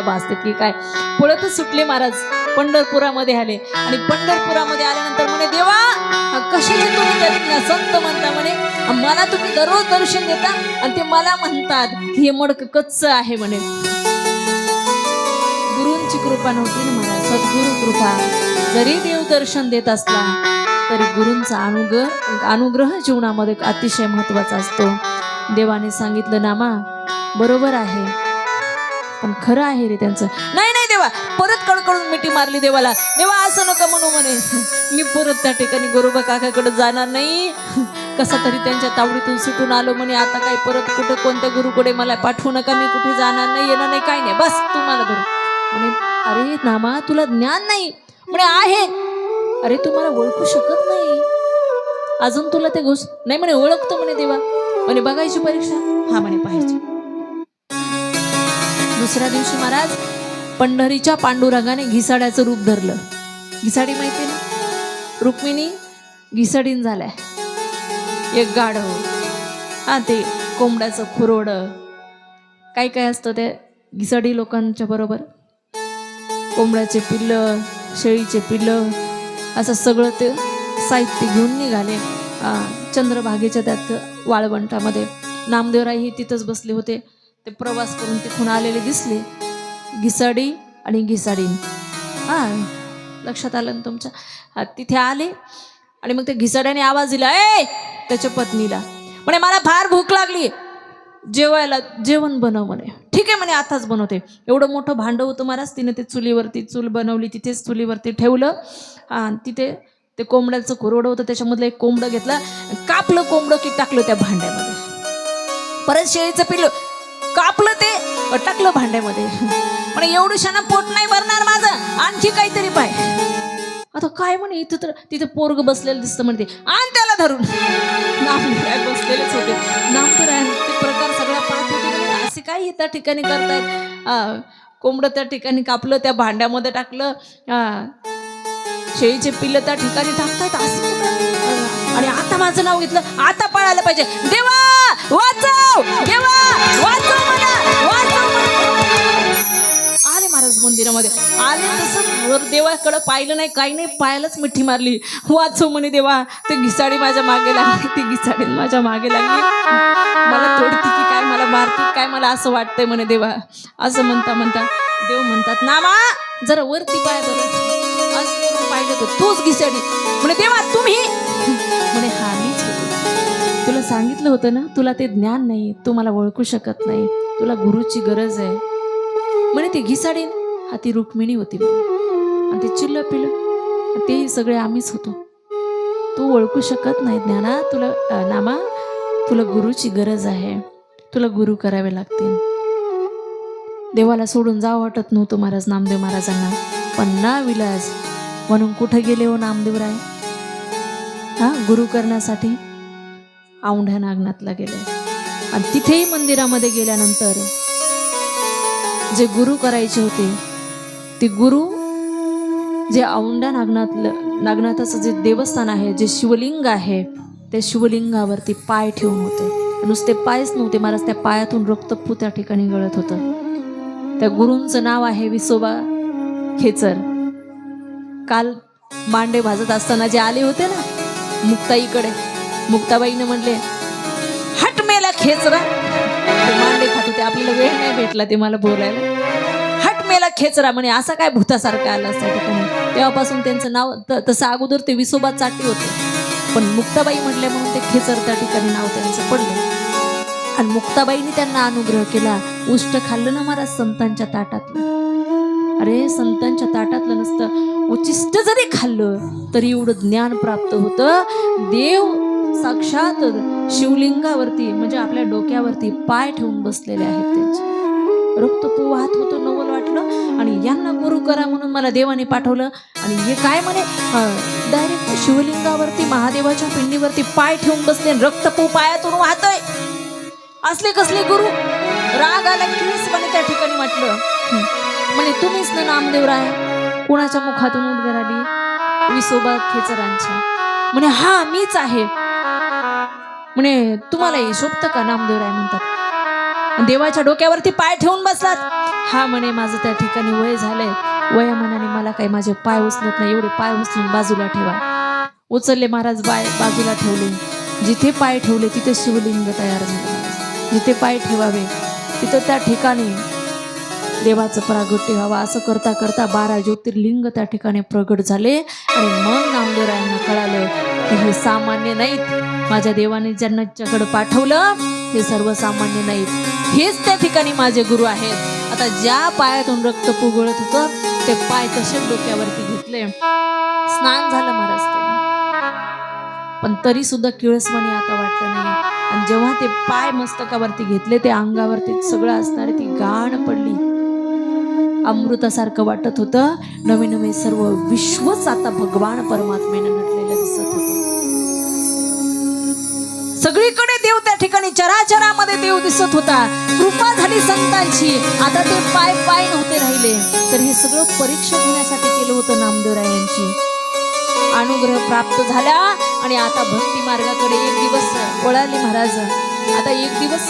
भासते की काय पळतच सुटले महाराज. पंढरपुरामध्ये आले. आणि पंढरपुरामध्ये आल्यानंतर म्हणे देवा कशाचे तुम्ही दर्शन संत म्हणता म्हणे मला तुम्ही दररोज दर्शन देता आणि ते मला म्हणतात. हे मडक कच्च आहे म्हणे. गुरूंची कृपा नव्हती ना महाराज. सद्गुरु कृपा. जरी देव दर्शन देत असला तरी गुरूंचा अनुग्रह अनुग्रह जीवनामध्ये अतिशय महत्त्वाचा असतो. देवाने सांगितलं नामा बरोबर आहे. पण खरं आहे रे त्यांचं. नाही नाही देवा परत कडकडून मिठी मारली देवाला. देवा असं नका म्हणू म्हणे. मी परत त्या ठिकाणी गोरोबा काकाकडे जाणार नाही. कसा तरी त्यांच्या तावडीतून सुटून आलो म्हणे. आता काय परत कुठं कोणत्या गुरुकडे मला पाठवू नका. मी कुठे जाणार नाही येणार नाही काय नाही. बस तुम्हाला धरू म्हणे अरे नामा तुला ज्ञान नाही. म्हणे आहे. अरे तू मला ओळखू शकत नाही. अजून तुला ते गोष्ट नाही म्हणे ओळखतो म्हणे देवा. म्हणे बघायची परीक्षा? हा म्हणे पाहिजे दुसऱ्या दिवशी महाराज पंढरीच्या पांडुरंगाने घिसाड्याचं रूप धरलं. घिसाडी माहिती ना? रुक्मिणी घिसाडीन झालाय. एक गाढव. हा ते कोंबड्याचं खुरोड. काय काय असतं ते? घिसाडी लोकांच्या बरोबर? कोंबड्याचे पिल्लं शेळीचे पिल्लं असं सगळं ते साहित्य घेऊन निघाले. आ, चंद्रभागेच्या त्यात वाळवंटामध्ये. नामदेवरायही तिथंच बसले होते. ते प्रवास करून तिथून आलेले दिसले. घिसाडी आणि घिसाडीन. हा लक्षात आलं ना तुमच्या? हा तिथे आले आणि मग त्या घिसाड्याने आवाज दिला ए! त्याच्या पत्नीला. म्हणे मला फार भूक लागली. जेवायला जेवण बनव म्हणे. ठीक आहे म्हणे आताच बनवते. एवढं मोठं भांडं होतं महाराज तिने ते चुलीवरती चूल बनवली तिथेच चुलीवरती ठेवलं. आणि तिथे ते कोंबड्याचं कुरवडं होतं त्याच्यामधलं एक कोंबडं घेतलं कापलं कोंबडं की टाकलं त्या भांड्यामध्ये. परत शेळीचं पिल्लं कापलं ते टाकलं भांड्यामध्ये. म्हणे एवढं शाना पोट नाही भरणार माझं. आणखी काहीतरी पाय. आता काय म्हणे इथं तर तिथं पोरग बसलेलं दिसतं म्हणते आण त्याला धरून. नामदेवराय बसलेलेच होते. नामदेवराय ते प्रकार सगळ्या पाहत होते असे काय त्या ठिकाणी करतायत? कोंबडं त्या ठिकाणी कापलं त्या भांड्यामध्ये टाकलं शेळीचे पिल्लं त्या ठिकाणी टाकतायत असं आणि आता माझं नाव घेतलं. आता पळायला पाहिजे. देवा वाचव! देवा वाचव! महाराज मंदिरामध्ये. आले तसं देवाकडे पाहिलं नाही काही नाही पायालाच मिठी मारली. वाचव म्हणे देवा ते घिसाडी माझ्या मागे लागली ती घिसाडी माझ्या मागे लागली. मला तोडती की काय मला मारती काय मला असं वाटतंय म्हणे देवा. असं म्हणता म्हणता देव म्हणतात नामा जरा वरती पाय बरं असं पाहिलं तर तूच घिसाडी. म्हणे देवा तुम्ही? म्हणे हा मीच तुला सांगितलं होतं ना तुला ते ज्ञान नाही तू मला ओळखू शकत नाही. तुला गुरुची गरज आहे. म्हणे ती घिसाडीन हा ती रुक्मिणी होती आणि ते चिल्ल पिल्ल. तेही सगळे आम्हीच होतो. तू ओळखू शकत नाही ज्ञाना. तुला नामा तुला गुरुची गरज आहे. तुला गुरु करावे लागतील. देवाला सोडून जावं वाटत नव्हतं महाराज नामदेव महाराजांना. पण ना विलास. म्हणून कुठं गेले हो नामदेवराय? हा गुरु करण्यासाठी? औंढ्या नागनाथला गेले. आणि तिथेही मंदिरामध्ये गेल्यानंतर जे गुरु करायचे होते ते गुरु जे औंढा नागनाथ नागनाथाचं जे देवस्थान आहे जे शिवलिंग आहे त्या शिवलिंगावरती पाय ठेवून होते. नुसते पायच नव्हते महाराज त्या पायातून रक्तपू त्या ठिकाणी गळत होतं. त्या गुरूंचं नाव आहे विसोबा खेचर. काल मांडे भाजत असताना जे आले होते ना मुक्ताईकडे मुक्ताबाईने म्हणले हट मेला खेचरा. मांडे खात होते आपल्याला वेळ नाही भेटला ते मला बोलायला. हट मेला खेचरा म्हणे असा काय भूतासारखा आला त्या तेव्हापासून त्यांचं नाव त- तसं अगोदर ते विसोबा चाटी होते. पण मुक्ताबाई म्हटले म्हणून ते खेचर त्या ठिकाणी नाव त्यांचं पडलं. आणि मुक्ताबाईने त्यांना अनुग्रह केला. उष्ट खाल्लं ना महाराज संतांच्या ताटातलं. अरे संतांच्या ताटातलं नसतं. उचिष्ट जरी खाल्लं तरी एवढं ज्ञान प्राप्त होतं. देव साक्षात शिवलिंगावरती म्हणजे आपल्या डोक्यावरती पाय ठेवून बसलेले आहेत त्यांचे रक्तपू वाहत होतो नवल वाटलं. आणि यांना गुरु करा म्हणून मला देवाने पाठवलं. आणि हे काय म्हणे? डायरेक्ट शिवलिंगावरती महादेवाच्या पिंडीवरती पाय ठेवून बसले आणि रक्तपू पायातून वाहतोय. असले कसले गुरु? राग आला कीच म्हणे त्या ठिकाणी वाटलं म्हणे तुम्हीच ना नामदेवराय कुणाच्या मुखातून उद्गार आली? विसोबा खेचरांच्या. म्हणे हा मीच आहे. म्हणे तुम्हाला शोभतं का? नामदेवराय म्हणतात. देवाच्या डोक्यावरती पाय ठेवून बसलात. हा म्हणे माझं त्या ठिकाणी वय झालंय. वयामानाने मला काही माझे पाय उचलत नाही. एवढे पाय उचलून बाजूला ठेवा. उचलले महाराज बाय बाजूला ठेवले. जिथे पाय ठेवले तिथे शिवलिंग तयार झाले. जिथे पाय ठेवावे तिथं त्या ठिकाणी देवाचं प्रागट्य व्हावं. असं करता करता बारा ज्योतिर्लिंग त्या ठिकाणी प्रगट झाले. आणि मग नामदेवरायांना कळालं की हे सामान्य नाहीत. माझ्या देवाने ज्यांच्याकडे पाठवलं हे सर्वसामान्य नाहीत हेच त्या ठिकाणी माझे गुरु आहेत. आता ज्या पायातून रक्त पुगळत होतं ते पाय तसेच डोक्यावरती घेतले. स्नान झालं महाराज ते. पण तरी सुद्धा किळसवाणी आता वाटलं नाही. आणि जेव्हा ते पाय मस्तकावरती घेतले ते अंगावरती सगळं असणारी ती गाण पडली. अमृतासारखं वाटत होतं. नवे नवे सर्व विश्वच आता भगवान परमात्मेनं नटलेलं दिसत देव त्या ठिकाणी चराचरामध्ये देव दिसत होता. कृपा झाली संतांची. आता ते पाय पाय नव्हते राहिले. तर हे सगळं परीक्षा घेण्यासाठी केलं होतं नामदेवरायांची अनुग्रह प्राप्त झाला आणि आता भक्ती मार्गाकडे एक दिवस वळाले महाराज. आता एक दिवस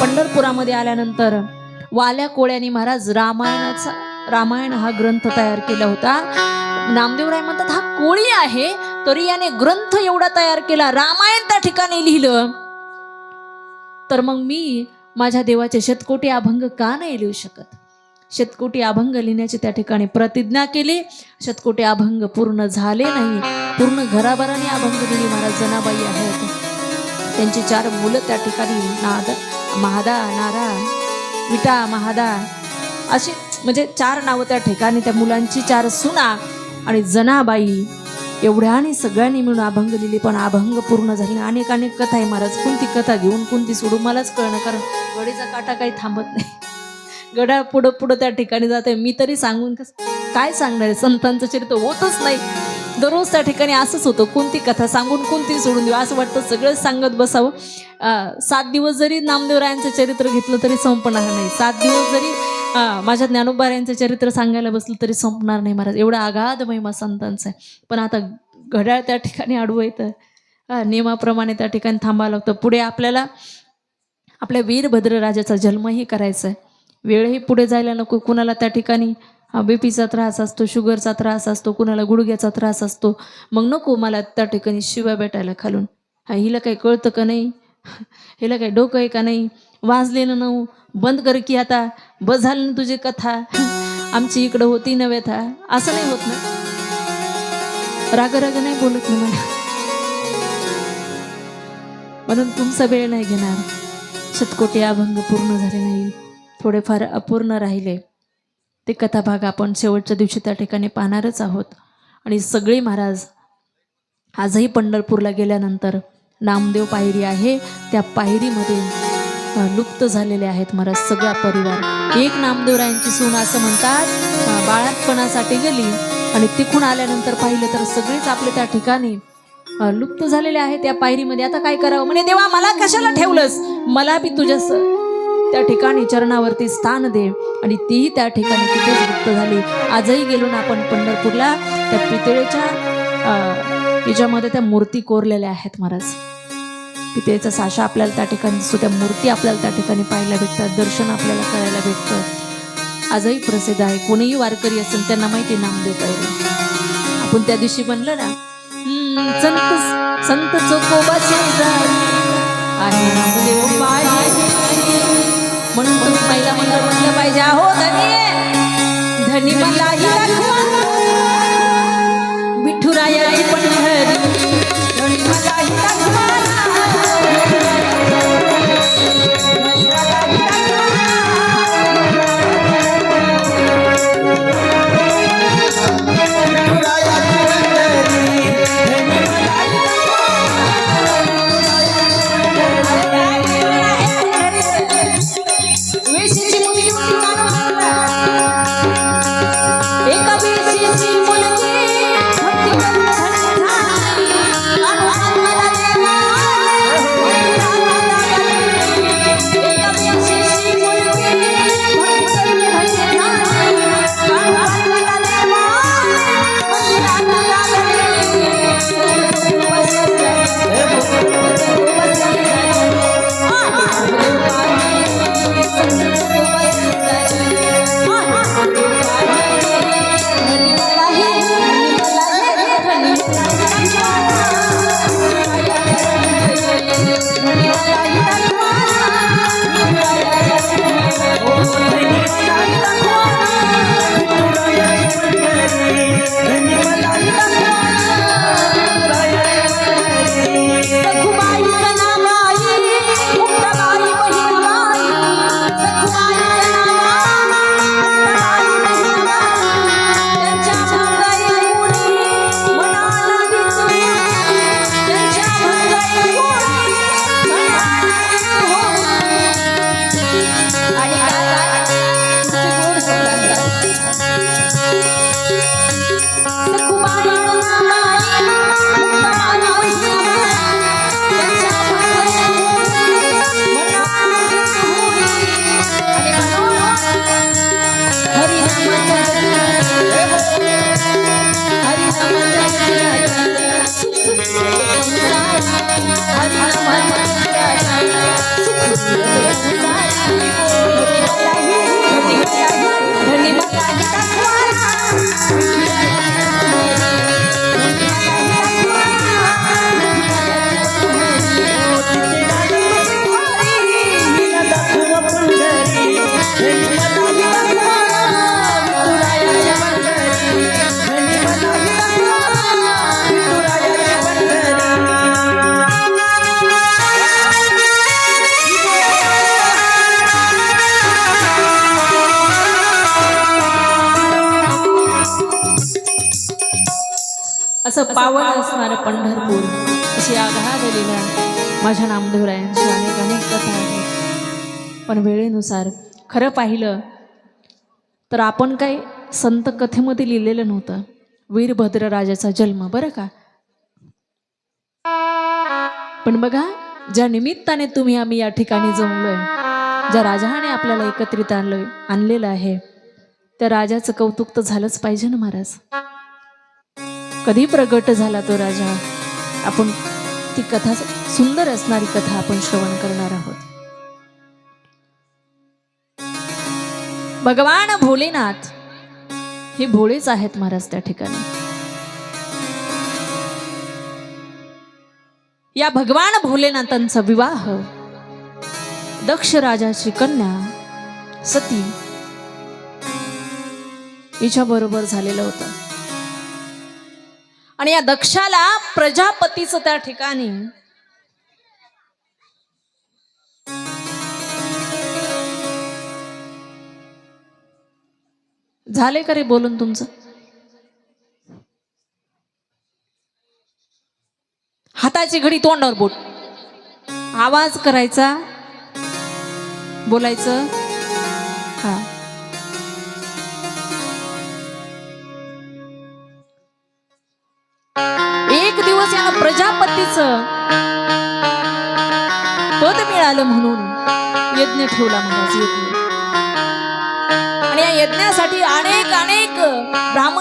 पंढरपुरामध्ये आल्यानंतर वाल्या कोळ्यानी महाराज रामायणाचा रामायण हा ग्रंथ तयार केला होता. नामदेवराय म्हणतात हा कोळी आहे तरी याने ग्रंथ एवढा तयार केला. रामायण त्या ठिकाणी लिहिलं. तर मग मी माझ्या देवाचे शतकोटी अभंग का नाही लिहू शकत? शतकोटी अभंग लिहिण्याची त्या ठिकाणी प्रतिज्ञा केली. शतकोटी अभंग पूर्ण झाले नाही. पूर्ण घराभराने अभंग दिली महाराज जनाबाई आहेत. त्यांची चार मुलं त्या ठिकाणी नाद महादा नारा विटा महादा अशी म्हणजे चार नावं त्या ठिकाणी. त्या मुलांची चार सुना आणि जनाबाई एवढ्या आणि सगळ्यांनी मिळून अभंग लिहिली पण अभंग पूर्ण झाले अनेक अनेक कथा आहे महाराज. कोणती कथा घेऊन कोणती सोडू मलाच कळणं कारण गडीचा काटा काही थांबत नाही. गडा पुढं पुढं त्या ठिकाणी जाते मी तरी सांगून कस काय सांगणार आहे? संतांचं चरित्र होतच नाही. दररोज त्या ठिकाणी असंच होतं. कोणती कथा सांगून कोणती सोडून देऊ? असं वाटतं सगळंच सांगत बसावं. सात दिवस जरी नामदेवरायांचं चरित्र घेतलं तरी संपणार नाही. सात दिवस जरी अं, माझ्या ज्ञानोबारायांचं चरित्र सांगायला बसलं तरी संपणार नाही महाराज. एवढा आगाध महिमा संतांचा आहे. पण आता घड्याळ त्या ठिकाणी आडवं येतं. हा नियमाप्रमाणे त्या ठिकाणी थांबावं लागतं. पुढे आपल्याला आपल्या वीरभद्र राजाचा जन्मही करायचा आहे वेळही पुढे जायला नको. कुणाला त्या ठिकाणी बी पीचा त्रास असतो शुगरचा त्रास असतो कुणाला गुडघ्याचा त्रास असतो मग नको मला त्या ठिकाणी शिव्या भेटायला खालून. हा हिला काही कळतं का नाही? हिला काही डोकं आहे का नाही? वाजलेलं नऊ. बंद कर की आता? बस झालं ना तुझी कथा. आमची इकडं होती न व्यथा. असं नाही होत ना? राग राग नाही बोलत ना मला. म्हणून तुमचा वेळ नाही घेणार. शतकोटी अभंग पूर्ण झाले नाही. थोडेफार अपूर्ण राहिले. ते कथाभाग आपण शेवटच्या दिवशी त्या ठिकाणी पाहणारच आहोत. आणि सगळे महाराज आजही पंढरपूरला गेल्यानंतर नामदेव पायरी आहे. त्या पायरीमध्ये लुप्त झालेले आहेत महाराज सगळा परिवार? एक नामदेवरायांची सून असं म्हणतात बाळातपणासाठी गेली. आणि तिकून आल्यानंतर पाहिलं तर सगळेच आपले त्या ठिकाणी लुप्त झालेले आहेत त्या पायरीमध्ये. आता काय करावं? म्हणे देवा मला कशाला ठेवलंस? मला बी तुझ्या त्या ठिकाणी चरणावरती स्थान दे आणि तीही त्या ठिकाणी तिथेच लुप्त झाली. आजही गेलो ना आपण पंढरपूरला. त्या पितळेच्या याच्यामध्ये त्या मूर्ती कोरलेल्या आहेत महाराज. पितळेचा साशा आपल्याला त्या ठिकाणी दिसतो त्या मूर्ती आपल्याला त्या ठिकाणी पाहायला भेटतात दर्शन आपल्याला करायला भेटतं आजही प्रसिद्ध आहे कोणीही वारकरी असेल त्यांना माहिती आहे नामदेव पाहिजे आपण त्या दिवशी म्हणलं ना संत संत चोकोबाचे आहे नामदेव म्हणून तुम्ही पहिला म्हणलं म्हटलं पाहिजे आहो धनी धनी मला What does it असं पावन असणारं पंढरपूर अशी आघाद लीला माझ्या नामदेवरायांची अनेक अनेक कथा आहेत. पण वेळेनुसार खरं पाहिलं तर आपण काही संत कथेमध्ये लिहिलेलं नव्हतं. वीरभद्र राजाचा जन्म बरं का? पण बघा ज्या निमित्ताने तुम्ही आम्ही या ठिकाणी जमलोय ज्या राजाने आपल्याला एकत्रित आणलोय आणलेलं आहे त्या राजाचं कौतुक तर झालंच पाहिजे ना महाराज. कधी प्रगट झाला तो राजा? आपण ती कथा सुंदर असणारी कथा आपण श्रवण करणार आहोत. भगवान भोलेनाथ हे भोळेच आहेत महाराज त्या ठिकाणी. या भगवान भोलेनाथांचा विवाह दक्ष राजाची कन्या सती हिच्या बरोबर झालेलं होतं. आणि या दक्षाला प्रजापतीचं त्या ठिकाणी. झाले का रे बोलून तुमचं? हाताची घडी तोंडावर बोट. आवाज करायचा बोलायचं. हा. यज्ञ ठेवला महाराज यज्ञ आणि या यज्ञासाठी अनेक अनेक ब्राह्मण